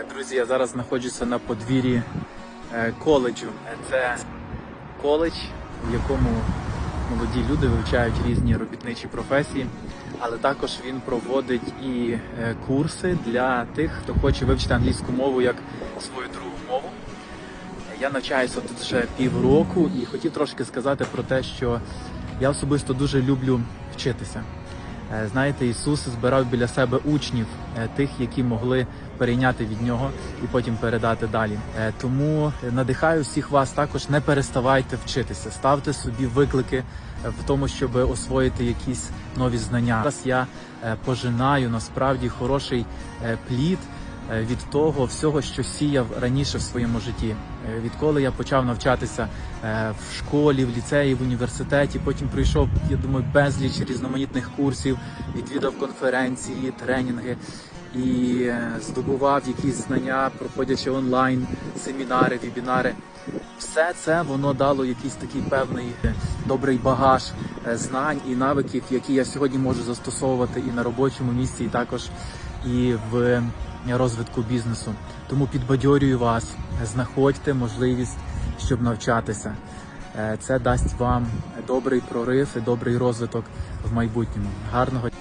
Е, Друзі, я зараз знаходжуся на подвір'ї е, коледжу. Е, Це коледж, в якому молоді люди вивчають різні робітничі професії, але також він проводить і курси для тих, хто хоче вивчити англійську мову як свою другу мову. Я навчаюся тут вже півроку і хотів трошки сказати про те, що я особисто дуже люблю вчитися. Е, Знаєте, Ісус збирав біля себе учнів, е, тих, які могли перейняти від нього і потім передати далі. Е, Тому надихаю всіх вас також не переставайте вчитися, ставте собі виклики в тому, щоб освоїти якісь нові знання. Зараз я пожинаю насправді хороший плід від того всього, що сіяв раніше в своєму житті. Е, Відколи я почав навчатися е, в школі, в ліцеї, в університеті, потім пройшов, я думаю, безліч різноманітних курсів, відвідав конференції, тренінги і е, здобував якісь знання, проходячи онлайн, семінари, вебінари. Все це воно дало якийсь такий певний е, добрий багаж е, знань і навиків, які я сьогодні можу застосовувати і на робочому місці, і також і в розвитку бізнесу. Тому підбадьорюю вас, знаходьте можливість, щоб навчатися. Е, Це дасть вам добрий прорив і добрий розвиток в майбутньому. Гарного дня!